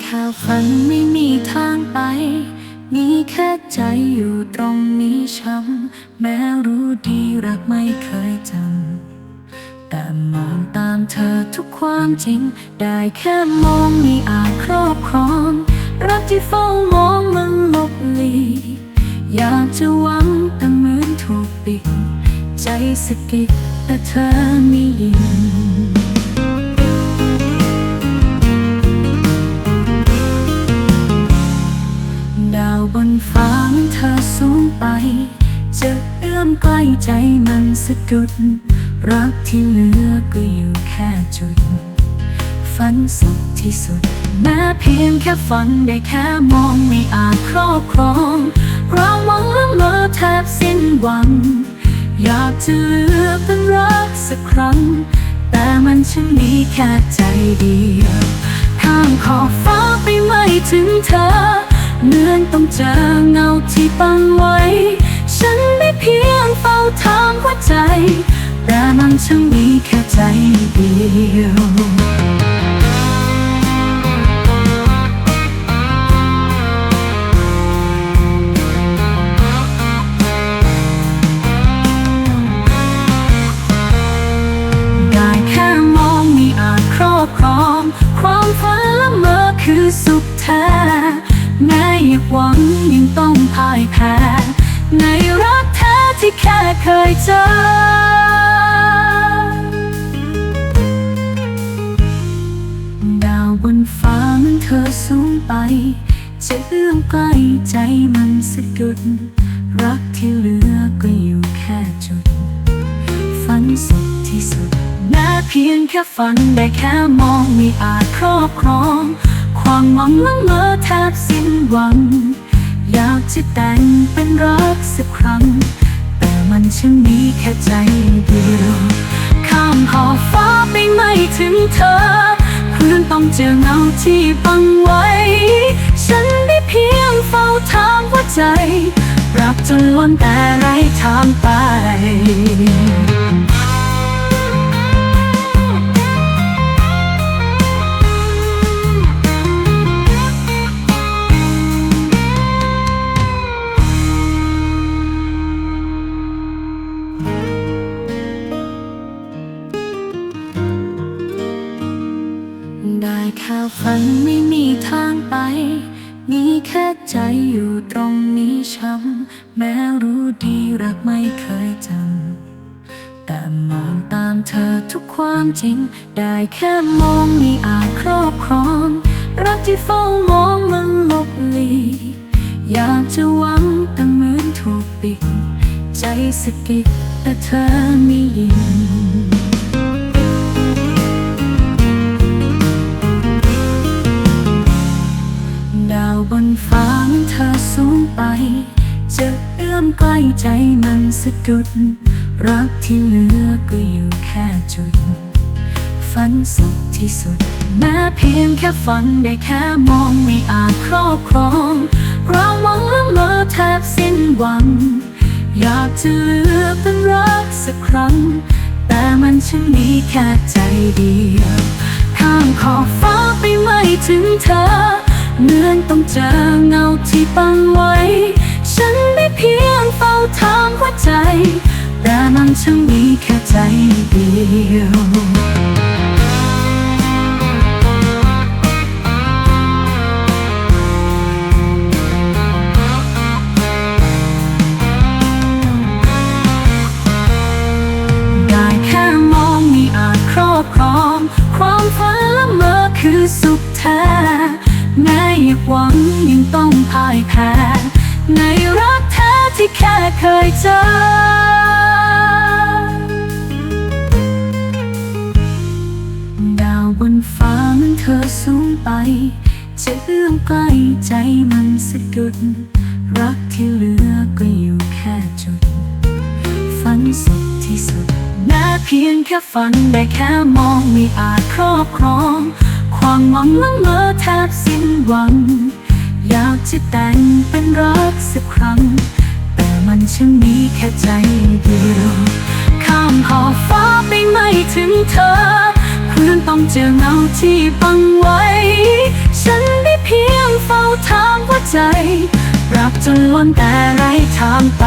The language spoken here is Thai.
แค่ฝันไม่มีทางไป มีแค่ใจอยู่ตรงนี้ช้ำ แม้รู้ดีรักไม่เคยจำ แต่มองตามเธอทุกความจริง ได้แค่มองมีอาจครอบครอง รักที่เฝ้ามองมันลบหลีอยากจะหวังแต่เหมือนถูกปิด ใจสะกิดแต่เธอไม่ยิน บนฟ้ามันเธอสูงไป จะเอื้อมใกล้ใจมันสะดุด รักที่เหลือก็อยู่แค่จุด ฝันสุดที่สุด แม้เพียงแค่ฝันได้แค่มองไม่อาจครอบครองเราหวังละเมอแทบสิ้นหวัง อยากจะเลือเป็นรักสักครั้ง แต่มันฉันมีแค่ใจเดียวข้ามขอบฟ้าไปไม่ถึงเธอ เหมือนต้องเจอเงาที่ปังไว้ ฉันไม่เพียงเฝ้าทางหัวใจ แต่มันช่างมีแค่ใจเดียว พ่ายแพ้ ในรักแท้ที่แค่เคยเจอ ดาวบนฟ้ามันเธอสูงไป จะเอื้อมใกล้ใจมันสะดุด รักที่เหลือก็อยู่แค่จุด ฝันสุดที่สุดแม้เพียงแค่ฝันได้แค่มองไม่อาจครอบครอง ความหวังละเมอแทบสิ้นหวัง อยากจะแต่งเป็นรักสักครั้ง แต่มันช่างมีแค่ใจเดียว ข้ามหอบฟ้าไปไม่ถึงเธอ เพื่อนต้องเจอเงาที่บังไว้ ฉันได้เพียงเฝ้าทางหัวใจ รักจนล้นแต่ไร้ทางไป ได้แค่ฝันไม่มีทางไป มีแค่ใจอยู่ตรงนี้ช้ำ แม้รู้ดีรักไม่เคยจำ แต่มองตามเธอทุกความจริง ได้แค่มองมีอาจครอบครอง รักที่เฝ้ามองมันลบลีอยากจะหวังแต่เหมือนถูกปิด ใจสกิดแต่เธอไม่ยิน มใกล้ใจมันสะดุด รักที่เหลือก็อยู่แค่จุด ฝันสุดที่สุด แม้เพียงแค่ฝันได้แค่มองไม่อาจครอบครอง เราหวังละเมอแทบสิ้นหวัง อยากจะเหลือเป็นรักสักครั้ง แต่มันช่างมีแค่ใจเดียวข้ามขอบฟ้าไปไม่ถึงเธอเหมือนต้องเจอเงาที่ปังไว้ ฉัน ทางหัวใจ แต่มันช่างมีแค่ใจเดียวได้แค่มองม่อาจครอบครองความฝันละเมอคือสุขแท้แม้อยากหวังยังต้องพ่ายแพ้ในรักแที่แค่เคยเจอ ดาวบนฟ้ามันเธอสูงไป จะเอื้อมใกล้ใจมันสะดุด รักที่เหลือก็อยู่แค่จุด ฝันสุดที่สุดแม้เพียงแค่ฝันได้แค่มองไม่อาจครอบครอง ความหวังละเมอแทบสิ้นหวัง อยากจะแต่งเป็นรัก ฉันมีแค่ใจเดียวข้ามขอบฟ้าไปไม่ถึงเธอเพื่อนต้องเจอเงาที่บังไว้ ฉันได้เพียงเฝ้าถามว่าใจ รักจนล้นแต่ไร้ทางไป